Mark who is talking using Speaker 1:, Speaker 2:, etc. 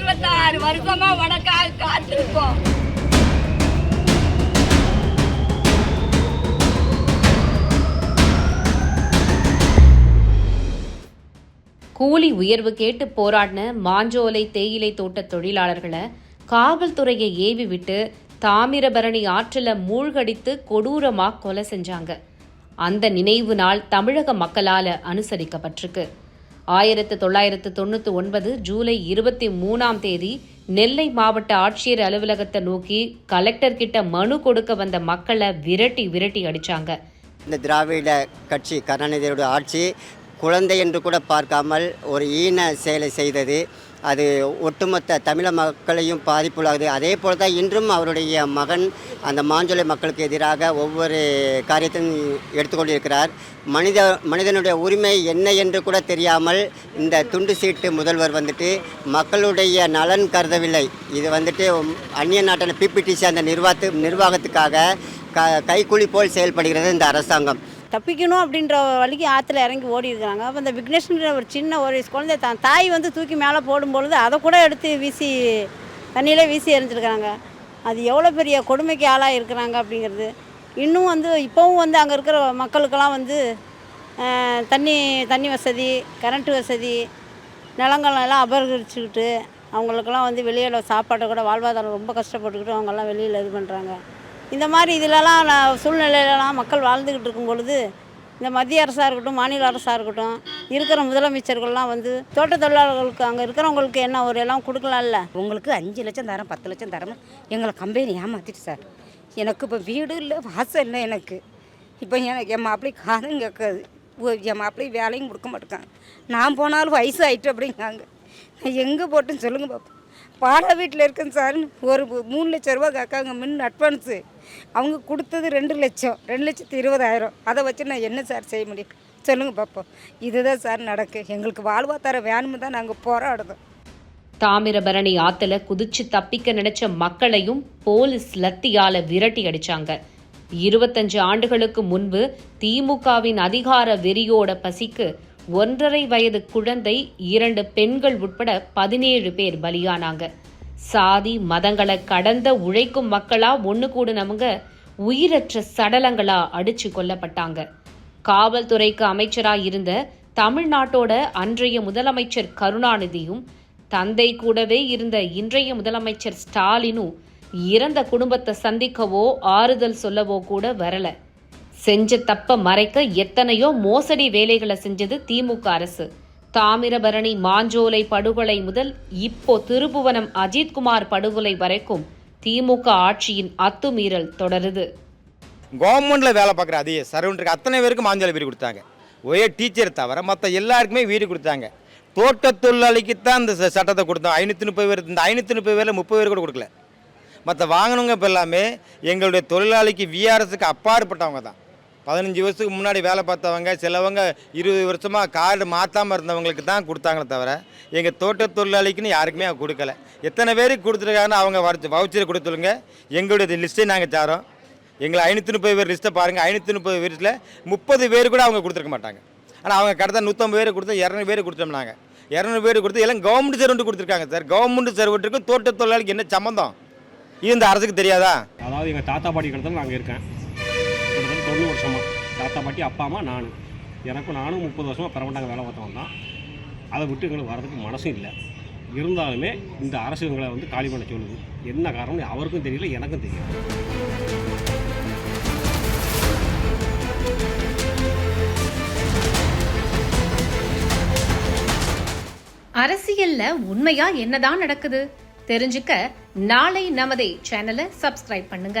Speaker 1: வருஷமா உனக்காக காத்திருக்கோம்.
Speaker 2: கூலி உயர்வு கேட்டு போராடின மாஞ்சோலை தேயிலை தோட்ட தொழிலாளர்களை காவல்துறையை ஏவி விட்டு தாமிரபரணி ஆற்றில் மூழ்கடித்து கொடூரமாக கொலை செஞ்சாங்க. அந்த நினைவு நாள் தமிழக மக்களால அனுசரிக்கப்பட்டிருக்கு. ஆயிரத்து தொள்ளாயிரத்து தொண்ணூற்றி ஒன்பது ஜூலை இருபத்தி மூணாம் தேதி நெல்லை மாவட்ட ஆட்சியர் அலுவலகத்தை நோக்கி கலெக்டர் கிட்ட மனு கொடுக்க வந்த மக்களை விரட்டி விரட்டி அடித்தாங்க
Speaker 3: இந்த திராவிட கட்சி கருணாநிதியோட ஆட்சி குழந்தை என்று கூட பார்க்காமல் ஒரு ஈன செயலை செய்தது. அது ஒட்டுமொத்த தமிழ மக்களையும் பாதிப்புள்ளாகுது. அதே போல் தான் இன்றும் அவருடைய மகன் அந்த மாஞ்சோலை மக்களுக்கு எதிராக ஒவ்வொரு காரியத்தையும் எடுத்துக்கொண்டிருக்கிறார். மனித மனிதனுடைய உரிமை என்ன என்று கூட தெரியாமல் இந்த துண்டு சீட்டு முதல்வர் வந்துட்டு மக்களுடைய நலன் கருதவில்லை. இது வந்துட்டு அந்நிய நாட்டான பிபிடிசி அந்த நிர்வாகத்து நிர்வாகத்துக்காக க கைக்கூலி போல் செயல்படுகிறது இந்த அரசாங்கம்.
Speaker 4: தப்பிக்கணும் அப்படின்ற வழிக்கு ஆற்றுல இறங்கி ஓடி இருக்கிறாங்க. அப்போ இந்த விக்னேஷ்ன்ற ஒரு சின்ன ஒரு குழந்தை தான் தாய் வந்து தூக்கி மேலே போடும்பொழுது அதை கூட எடுத்து வீசி தண்ணியிலே வீசி எறிஞ்சிருக்கிறாங்க அது எவ்வளோ பெரிய கொடுமைக்கு ஆளாக இருக்கிறாங்க அப்படிங்கிறது. இன்னும் வந்து இப்போவும் வந்து அங்கே இருக்கிற மக்களுக்கெல்லாம் வந்து தண்ணி தண்ணி வசதி கரண்ட் வசதி நிலங்கள் எல்லாம் அபகரிச்சுக்கிட்டு அவங்களுக்கெல்லாம் வந்து வெளியில் சாப்பாட்டை கூட வாழ்வாதாரம் ரொம்ப கஷ்டப்பட்டுக்கிட்டு அவங்கெல்லாம் வெளியில் இது பண்ணுறாங்க இந்த மாதிரி இதிலலாம் நான் சூழ்நிலையிலலாம் மக்கள் வாழ்ந்துக்கிட்டு இருக்கும் பொழுது இந்த மத்திய அரசாக இருக்கட்டும் மாநில அரசாக இருக்கட்டும் இருக்கிற முதலமைச்சர்கள்லாம் வந்து தோட்ட தொழிலாளர்களுக்கு அங்கே இருக்கிறவங்களுக்கு என்ன ஒரு எல்லாம் கொடுக்கலாம்ல?
Speaker 5: உங்களுக்கு அஞ்சு லட்சம் தரேன் பத்து லட்சம் தரேன் எங்களை கம்பெனி ஏமாத்திட்டு சார். எனக்கு இப்போ வீடு இல்லை வாசல் இல்லை எனக்கு. இப்போ எனக்கு என் மாப்பிள்ளை காதும் கேட்காது. என் மாப்பிள்ளை வேலையும் கொடுக்க மாட்டேங்காங்க நான் போனாலும் வயசு ஆயிட்டு அப்படிங்காங்க நான் எங்கே போட்டுன்னு சொல்லுங்கள் பாப்பா பாடா வீட்டில் இருக்கேன் சார் ஒரு மூணு லட்ச ரூபா கேட்காங்க முன் அட்வான்ஸு அவங்க கொடுத்தது ரெண்டு லட்சம் ரெண்டு லட்சத்து இருபதாயிரம். அதை வச்சு நான் என்ன சார் செய்ய முடியும்? சொல்லுங்கள் பார்ப்போம் இதுதான் சார் நடக்கு. எங்களுக்கு வாழ்வாதாரம் வேணும்னு தான் நாங்கள் போராடுதோம்
Speaker 2: தாமிரபரணி ஆத்துல குதிச்சு தப்பிக்க நினைச்ச மக்களையும் போலீஸ் லத்தியால விரட்டி அடிச்சாங்க. இருபத்தஞ்சு ஆண்டுகளுக்கு முன்பு திமுகவின் அதிகார வெறியோட பசிக்கு ஒன்றரை வயது குழந்தை இரண்டு பெண்கள் உட்பட பதினேழு பேர் பலியானாங்க. சாதி மதங்களை கடந்த உழைக்கும் மக்களா ஒன்று கூடுனவங்க உயிரற்ற சடலங்களா அடிச்சு கொல்லப்பட்டாங்க. காவல்துறைக்கு அமைச்சராக இருந்த தமிழ்நாட்டோட அன்றைய முதலமைச்சர் கருணாநிதியும் தந்தை கூடவே இருந்த இன்றைய முதலமைச்சர் ஸ்டாலினும் இறந்த குடும்பத்தை சந்திக்கவோ ஆறுதல் சொல்லவோ கூட வரல. செஞ்ச தப்ப மறைக்க எத்தனையோ மோசடி வேலைகளை செஞ்சது திமுக அரசு. தாமிரபரணி மாஞ்சோலை படுகொலை முதல் இப்போ திருபுவனம் அஜித்குமார் படுகொலை வரைக்கும் திமுக ஆட்சியின் அத்துமீறல் தொடருது.
Speaker 6: கவர்மெண்ட்டில் வேலை பார்க்குற அதே சரௌண்டருக்கு அத்தனை பேருக்கு மாஞ்சோலை வீடு கொடுத்தாங்க. ஒரே டீச்சர் தவிர மற்ற எல்லாருக்குமே வீடு கொடுத்தாங்க. தோட்ட தொழிலாளிக்கு தான் இந்த சட்டத்தை கொடுத்தோம். ஐநூற்றி முப்பது பேர் இந்த ஐநூற்றி முப்பது பேரில் முப்பது பேர் கூட கொடுக்கல. மற்ற வாங்கினவங்க இப்போ எல்லாமே எங்களுடைய தொழிலாளிக்கு விஆர்எஸ்க்கு அப்பாற்பட்டவங்க தான். பதினஞ்சு வருஷத்துக்கு முன்னாடி வேலை பார்த்தவங்க சிலவங்க இருபது வருஷமாக கார்டு மாற்றாமல் இருந்தவங்களுக்கு தான் கொடுத்தாங்களே தவிர எங்கள் தோட்ட தொழிலாளிக்குன்னு யாருக்குமே அவங்க கொடுக்கல. எத்தனை பேருக்கு கொடுத்துருக்காங்கன்னு அவங்க வரைச்சி வவுச்சர் கொடுத்துருங்க எங்களுடைய லிஸ்ட்டை நாங்கள் தரோம். எங்களை ஐநூற்றி முப்பது பேர் லிஸ்ட்டை பாருங்கள் ஐநூற்றி முப்பது பேரில் முப்பது பேர் கூட அவங்க கொடுத்துருக்க மாட்டாங்க. ஆனால் அவங்க கடத்த நூற்றம்பது பேர் கொடுத்தா இரநூறு பேர் கொடுத்தோம்னாங்க. இரநூறு பேர் கொடுத்து எல்லாம் கவர்மெண்ட் சர்வெண்ட் கொடுத்துருக்காங்க சார். கவர்மெண்ட் சர்வெண்ட்டுக்கும் தோட்ட தொழிலாளிக்கு என்ன சம்மந்தம் இது இந்த அரசுக்கு தெரியாதா?
Speaker 7: அதாவது எங்கள் தாத்தா பாட்டி கிட்ட நாங்கள் இருக்கேன். தொண்ணூறு வருஷமாக பாட்டி அப்பா அம்மா நான். எனக்கும் நானும் முப்பது வருஷமாக பரமண்டாங்க வேலை பார்த்தவன் தான் அதை விட்டு எங்களுக்கு வரதுக்கு மனசும் இல்லை. இருந்தாலுமே இந்த அரசு எங்களை வந்து காலி பண்ண சொல்லுது. என்ன காரணம் அவருக்கும் தெரியல எனக்கும் தெரியல.
Speaker 2: அரசியல்ல உண்மையா என்னதான் நடக்குது? தெரிஞ்சுக்க நாளை நமதே சேனலை சப்ஸ்கிரைப் பண்ணுங்க.